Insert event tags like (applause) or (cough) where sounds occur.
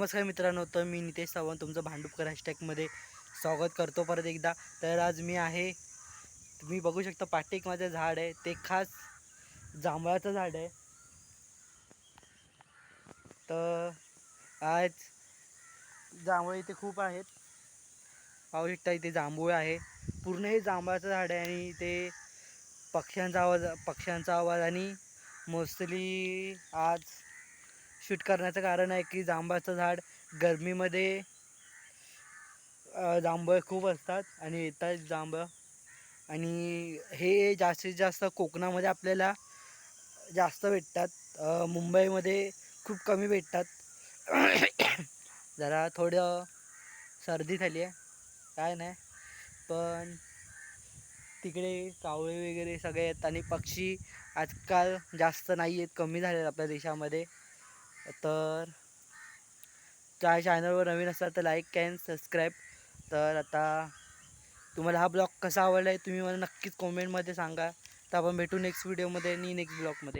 नमस्कार मित्रांनो तर मी नितेश सावंत तुमचं भांडुपकर हॅशटॅगमध्ये स्वागत करतो परत एकदा. तर आज मी आहे तुम्ही बघू शकता पाठीक माझं झाड आहे ते खास जांभळाचं झाड आहे. तर आज जांभळ इथे खूप आहेत. पाहू शकता इथे जांभूळ आहे. पूर्ण हे जांभळाचं झाड आहे आणि ते पक्ष्यांचा आवाज पक्ष्यांचा आवाज आणि मोस्टली आज शूट करण्याचं कारण आहे की जांभळाचं झाड गरमीमध्ये जांभळ खूप असतात आणि येतात जांभळ आणि हे जास्तीत जास्त कोकणामध्ये आपल्याला जास्त भेटतात. मुंबईमध्ये खूप कमी भेटतात. (coughs) जरा थोडं सर्दी झाली आहे काय नाही. पण तिकडे कावळे वगैरे सगळे आहेत आणि पक्षी आजकाल जास्त नाही आहेत कमी झाले आहेत आपल्या देशामध्ये. तर त्या चॅनलवर नवीन असाल तर लाईक कॅन सबस्क्राईब तर आता तुम्हाला हा ब्लॉग कसा आवडला आहे तुम्ही मला नक्कीच कॉमेंटमध्ये सांगा. तर आपण भेटू नेक्स्ट व्हिडिओमध्ये आणि नेक्स्ट ब्लॉगमध्ये